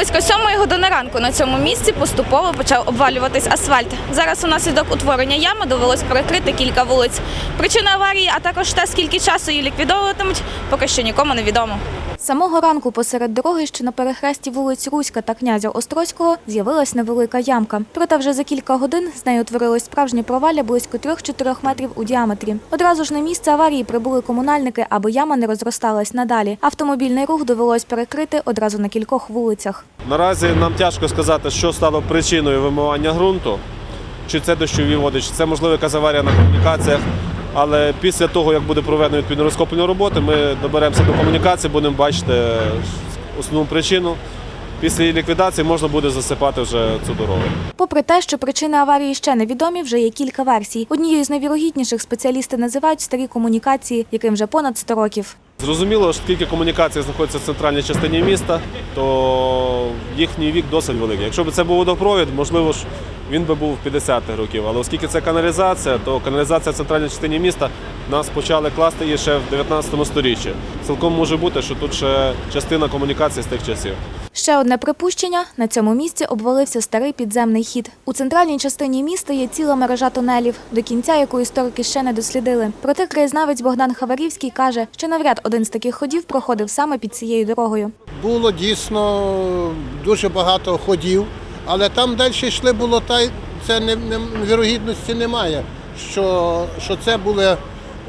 Близько сьомої години ранку на цьому місці поступово почав обвалюватись асфальт. Зараз унаслідок утворення ями довелось перекрити кілька вулиць. Причина аварії, а також те, скільки часу її ліквідовуватимуть, поки що нікому не відомо. Самого ранку посеред дороги, що на перехресті вулиць Руська та князя Острозького, з'явилась невелика ямка. Проте вже за кілька годин з нею утворилось справжнє провалля близько 3-4 метрів у діаметрі. Одразу ж на місце аварії прибули комунальники, аби яма не розросталась надалі. Автомобільний рух довелось перекрити одразу на кількох вулицях. Наразі нам тяжко сказати, що стало причиною вимивання ґрунту, чи це дощові води, чи це можливо якась аварія на комунікаціях. Але після того, як буде проведено відповідно розкопні роботи, ми доберемося до комунікації, будемо бачити основну причину. Після її ліквідації можна буде засипати вже цю дорогу. Попри те, що причини аварії ще невідомі, вже є кілька версій. Однією з найвірогідніших спеціалісти називають старі комунікації, яким вже понад 100 років. Зрозуміло, оскільки комунікації знаходяться в центральній частині міста, то їхній вік досить великий. Якщо б це був водопровід, можливо ж він би був 50-х років. Але оскільки це каналізація, то каналізація в центральній частині міста нас почали класти її ще в 19 сторіччі. Цілком може бути, що тут ще частина комунікації з тих часів. Ще одне припущення – на цьому місці обвалився старий підземний хід. У центральній частині міста є ціла мережа тунелів, до кінця яку історики ще не дослідили. Проте краєзнавець Богдан Хаварівський каже, що навряд один з таких ходів проходив саме під цією дорогою. Було дійсно дуже багато ходів, але там далі йшли було та й- це не, не вірогідності немає, що, що це були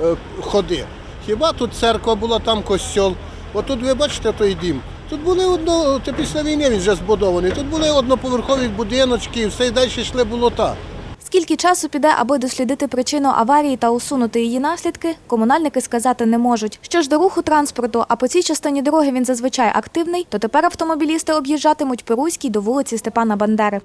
е, ходи. Хіба тут церква була, там костьол. Отут ви бачите той дім. Тут були одно, це після війни він вже збудований. Тут були одноповерхові будиночки, все і далі йшли болота. Скільки часу піде, аби дослідити причину аварії та усунути її наслідки, комунальники сказати не можуть. Що ж до руху транспорту, а по цій частині дороги він зазвичай активний, то тепер автомобілісти об'їжджатимуть по Руській до вулиці Степана Бандери.